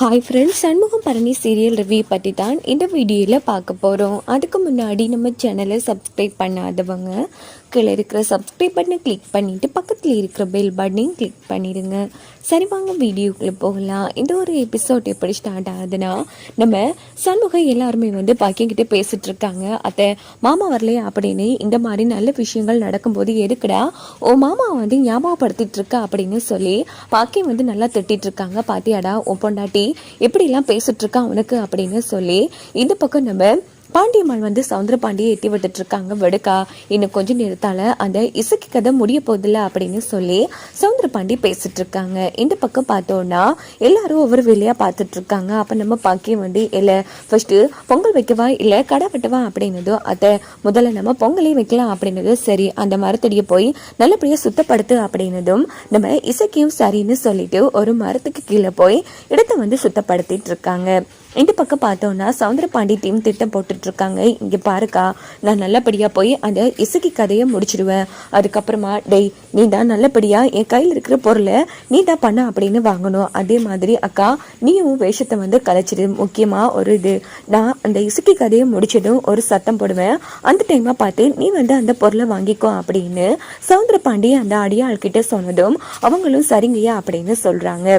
Hi friends Shanmugam Bharani serial review பற்றி தான் இந்த வீடியோவில் பார்க்க போகிறோம் அதுக்கு முன்னாடி நம்ம சேனலை சப்ஸ்கிரைப் பண்ணாதவங்க கீழே இருக்கிற சப்ஸ்கிரைப் பட்டனை கிளிக் பண்ணிவிட்டு பக்கத்தில் இருக்கிற பெல் பட்டனையும் கிளிக் பண்ணிடுங்க. சரி வாங்க வீடியோக்குள்ளே போகலாம். இந்த ஒரு எபிசோட் எப்படி ஸ்டார்ட் ஆகுதுன்னா நம்ம சண்முகம் எல்லாருமே வந்து பாக்கியங்கிட்ட பேசிட்டு இருக்காங்க அத்தை மாமா வரலையா அப்படின்னு? இந்த மாதிரி நல்ல விஷயங்கள் நடக்கும்போது எதுக்குடா? ஓ மாமா வந்து ஞாபகப்படுத்திட்டு இருக்கா அப்படின்னு சொல்லி பாக்கியம் வந்து நல்லா திட்டிட்டு இருக்காங்க பாத்தியாடா உன் பொண்டாட்டி எப்படிலாம் பேசிட்டு இருக்கா உனக்கு அப்படின்னு சொல்லி இந்த பக்கம் நம்ம பாண்டியம்மாள் வந்து சவுந்தர பாண்டியை எட்டி விட்டுட்டு இருக்காங்க வெடுக்கா இன்னும் கொஞ்ச நேரத்தால் அந்த இசைக்கு கதை முடிய போதில்ல அப்படின்னு சொல்லி சவுந்தர பாண்டி பேசிட்டு இருக்காங்க இந்த பக்கம் பார்த்தோன்னா எல்லாரும் ஒவ்வொரு வேலையாக பார்த்துட்டு இருக்காங்க அப்போ நம்ம பாக்கியம் வந்து இல்லை ஃபர்ஸ்ட்டு பொங்கல் வைக்கவா இல்லை கடை வெட்டவா அப்படின்னதோ அதை முதல்ல நம்ம பொங்கலே வைக்கலாம் அப்படின்னதும் சரி அந்த மரத்தடியை போய் நல்லபடியாக சுத்தப்படுத்து அப்படின்னதும் நம்ம இசைக்கையும் சரின்னு சொல்லிட்டு ஒரு மரத்துக்கு கீழே போய் இடத்த வந்து சுத்தப்படுத்திட்டு இருக்காங்க இந்த பக்கம் பார்த்தோன்னா சவுந்தர பாண்டி டீம் திட்டம் போட்டுட்ருக்காங்க. இருக்காங்க பாருக்கா நான் நல்லபடியாக போய் அந்த இசுக்கி கதையை முடிச்சிடுவேன். அதுக்கப்புறமா டெய் நீ தான் நல்லபடியாக என் கையில் இருக்கிற பொருளை நீ தான் பண்ண அப்படின்னு வாங்கணும். அதே மாதிரி அக்கா நீயும் வேஷத்தை வந்து கலைச்சிடு. முக்கியமாக ஒரு இது. நான் அந்த இசுக்கி கதையை முடிச்சதும் ஒரு சத்தம் போடுவேன். அந்த டைமாக பார்த்து நீ வந்து அந்த பொருளை வாங்கிக்கோ அப்படின்னு சவுந்தர பாண்டி அந்த அடியாள்கிட்ட சொன்னதும் அவங்களும் சரிங்கய்யா அப்படின்னு சொல்கிறாங்க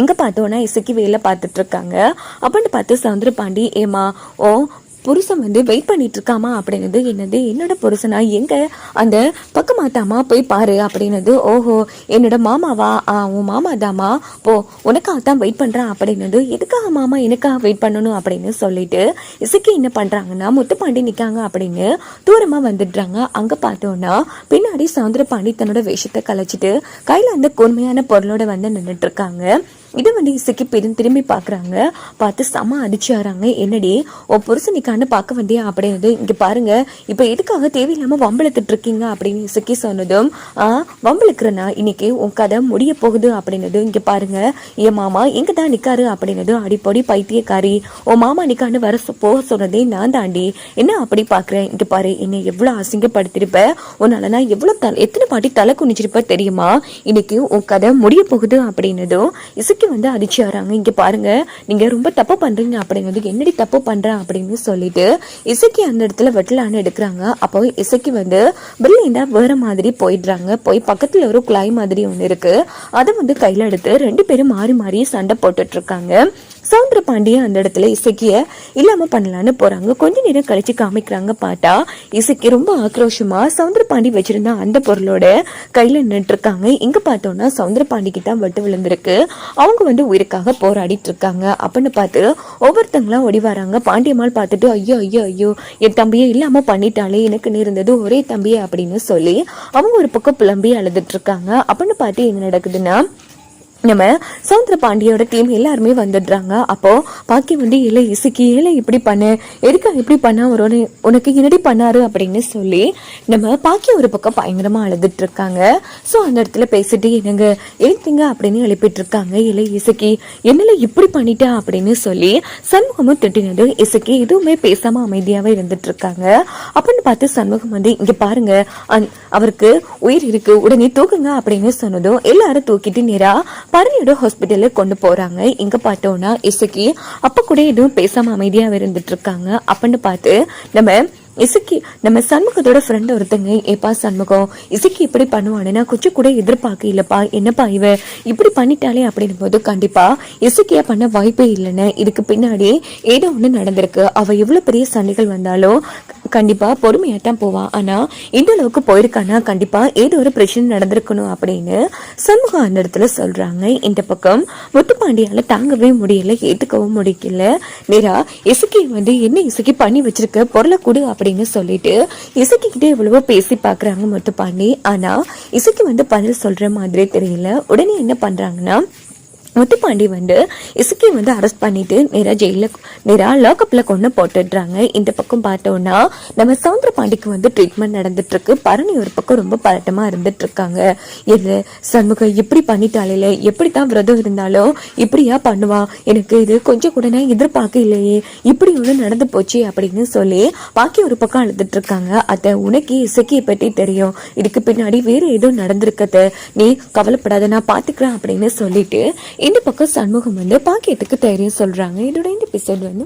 எங்கே பார்த்தோன்னா இசைக்கு வேலை பார்த்துட்ருக்காங்க. அப்படின்னு பார்த்து சவுந்தர பாண்டி ஏமா ஓ புருஷன் வந்து வெயிட் பண்ணிட்டு இருக்காமா அப்படின்னது என்னது என்னோட புருஷனா? எங்க? அந்த பக்கமாத்தாமா போய் பாரு. அப்படின்னது ஓஹோ என்னோட மாமாவா? ஆ உன் மாமா தாமா போ உனக்காக தான் வெயிட் பண்றான். அப்படின்னது எதுக்காக மாமா எனக்காக வெயிட் பண்ணணும்? அப்படின்னு சொல்லிட்டு இசைக்கு என்ன பண்றாங்கன்னா முத்துப்பாண்டி நிற்காங்க அப்படின்னு தூரமா வந்துடுறாங்க. அங்க பார்த்தோம்னா பின்னாடி சவுந்தர பாண்டி தன்னோட வேஷத்தை கலைச்சிட்டு கையில அந்த கூர்மையான பொருளோட வந்து நின்றுட்டு இருக்காங்க இது வந்து இசைக்கு பெரும் திரும்பி பார்க்குறாங்க. பார்த்து செம அடிச்சாராங்க என்னடி உன் புருஷனிக்கான்னு பார்க்க வந்தியா? அப்படின்னு இங்கே பாருங்க இப்போ எதுக்காக தேவையில்லாமல் வம்பளத்துட்டு இருக்கீங்க அப்படின்னு இசைக்கு சொன்னதும் வம்பளுக்குறனா இன்னைக்கு உன் கதை முடிய போகுது. அப்படின்னது இங்கே பாருங்க என் மாமா எங்கே தான் நிற்காரு அப்படின்னது அடிப்படி பைத்தியக்காரி உன் மாமா நிக்கான்னு வர போக சொன்னதே நான் தாண்டி. என்ன அப்படி பார்க்குறேன் இங்கே பாரு என்னை எவ்வளோ அசிங்கப்படுத்திருப்ப? உன்னால நான் எவ்வளோ தலை எத்தனை பாட்டி தலை குனிச்சிருப்ப தெரியுமா? இன்னைக்கு உன் கதை முடிய போகுது. அப்படின்னதும் இசைக்கு வந்து அடிச்சு வராங்க. இங்கே பாருங்க நீங்க ரொம்ப தப்பு பண்றீங்க அப்படிங்கிறது என்னடி தப்பு பண்றேன் அப்படின்னு சொல்லிட்டு இசைக்கு அந்த இடத்துல வெட்டலான்னு எடுக்கிறாங்க. அப்போ இசைக்கு வந்து பிரில்லியண்டா வேற மாதிரி போயிடுறாங்க. போய் பக்கத்துல ஒரு குழாய் மாதிரி ஒன்று இருக்கு. அதை வந்து கையில எடுத்து ரெண்டு பேரும் மாறி மாறி சண்டை போட்டுட்டு இருக்காங்க. சவுந்தர பாண்டியன் அந்த இடத்துல இசைக்கிய இல்லாமல் பண்ணலான்னு போகிறாங்க கொஞ்ச நேரம் கழிச்சு காமிக்கிறாங்க பாட்டா. இசைக்கு ரொம்ப ஆக்ரோஷமாக சவுந்தர பாண்டி வச்சுருந்த அந்த பொருளோட கையில் நின்றுட்டு இருக்காங்க பார்த்தோன்னா பார்த்தோம்னா சவுந்தர பாண்டிக்கு தான் வெட்டு விழுந்திருக்கு. அவங்க வந்து உயிருக்காக போராடிட்டு இருக்காங்க அப்படின்னு பார்த்து ஒவ்வொருத்தங்களாம் ஓடி வராங்க. பாண்டியம்மாள் பார்த்துட்டு ஐயோ ஐயோ ஐயோ என் தம்பியை இல்லாமல் பண்ணிட்டாலே எனக்கு இருந்தது ஒரே தம்பியை அப்படின்னு சொல்லி அவங்க ஒரு பக்கம் புலம்பி அழுதுட்டு இருக்காங்க அப்படின்னு பார்த்து என்ன நடக்குதுன்னா நம்ம சவுந்தர பாண்டியோட டீம் எல்லாருமே வந்துடுறாங்க. அப்போ பாக்கி வந்து இல்லை இசுக்கி இல்லை இப்படி பண்ணு. எதுக்கா இப்படி பண்ணா ஒரு உனக்கு என்னடி பண்ணாரு? அப்படின்னு சொல்லி நம்ம பாக்கி ஒரு பக்கம் பயங்கரமா அழுதுட்டு இருக்காங்க ஸோ அந்த இடத்துல பேசிட்டு என்னங்க எழுத்துங்க அப்படின்னு எழுப்பிட்டு இருக்காங்க இல்லை இசுக்கி என்னல இப்படி பண்ணிட்டா? அப்படின்னு சொல்லி சண்முகமும் திட்டினது இசுக்கி எதுவுமே பேசாம அமைதியாவே இருந்துட்டு இருக்காங்க அப்படின்னு பார்த்து சண்முகம் வந்து இங்க பாருங்க அவருக்கு உயிர் இருக்கு. உடனே தூக்குங்க. அப்படின்னு சொன்னதும் எல்லாரும் தூக்கிட்டு நேரா பரணியோட ஹாஸ்பிட்டலுக்கு கொண்டு போறாங்க. இங்க பார்த்தோன்னா இசைக்கு அப்போ கூட எதுவும் பேசாமல் அமைதியாக இருந்துட்டு இருக்காங்க அப்படின்னு பார்த்து நம்ம இசைக்கு நம்ம சண்முகத்தோட ஃப்ரெண்ட் ஒருத்தங்க ஏப்பா சண்முகம் இசைக்கு இப்படி பண்ணுவானுன்னா குச்சி கொஞ்சம் கூட எதிர்பார்க்க இல்லைப்பா என்னப்பா இவ? இப்படி பண்ணிட்டாலே அப்படின்னும் போது கண்டிப்பா இசைக்கியா பண்ண வாய்ப்பே இல்லைன்னு. இதுக்கு பின்னாடி ஏதோ ஒன்று நடந்திருக்கு. அவ எவ்வளவு பெரிய சண்டைகள் வந்தாலும் கண்டிப்பாக பொறுமையாக தான் போவா ஆனால் இந்த அளவுக்கு போயிருக்கானா கண்டிப்பாக ஏதோ ஒரு பிரச்சனை நடந்திருக்கணும் அப்படின்னு சண்முகம் அந்த இடத்துல சொல்கிறாங்க இந்த பக்கம் முத்துப்பாண்டியால் தாங்கவே முடியல ஏற்றுக்கவும் முடியல. நேரா இசைக்கு வந்து என்ன இசைக்கு பண்ணி வச்சிருக்க? பொருளை கொடு அப்படின்னு சொல்லிட்டு இசைக்கு எவ்வளவோ பேசி பார்க்குறாங்க முத்துப்பாண்டி. ஆனால் இசைக்கு வந்து பதில் சொல்கிற மாதிரி தெரியல. உடனே என்ன பண்ணுறாங்கன்னா முத்துப்பாண்டி வந்து இசுக்கி வந்து அரெஸ்ட் பண்ணிட்டு நேரா ஜெயில நேரா லாக்அப்பில் கொண்டு போட்டுடுறாங்க. இந்த பக்கம் பார்த்தோம்னா நம்ம சவுந்தர பாண்டிக்கு வந்து ட்ரீட்மெண்ட் நடந்துட்டு இருக்கு பரணி ஒரு பக்கம் ரொம்ப பதட்டமாக இருந்துட்டுருக்காங்க. இது சண்முகம் இப்படி பண்ணிட்டாலே எப்படி தான் விரதம் இருந்தாலும் இப்படியா பண்ணுவா? எனக்கு இது கொஞ்சம் கூட நான் எதிர்பார்க்க இல்லையே இப்படி ஒன்று நடந்து போச்சு அப்படின்னு சொல்லி பாக்கி ஒரு பக்கம் அழுதுட்டுருக்காங்க. அதை உனக்கு இசுக்கியை பற்றி தெரியும். இதுக்கு பின்னாடி வேறு ஏதோ நடந்திருக்கத. நீ கவலைப்படாத நான் பார்த்துக்கிறேன் அப்படின்னு சொல்லிட்டு இந்த பக்கம் சண்முகம் வந்து பாக்கியத்துக்கு தைரியம் சொல்கிறாங்க இதோட இந்த எபிசோட் வந்து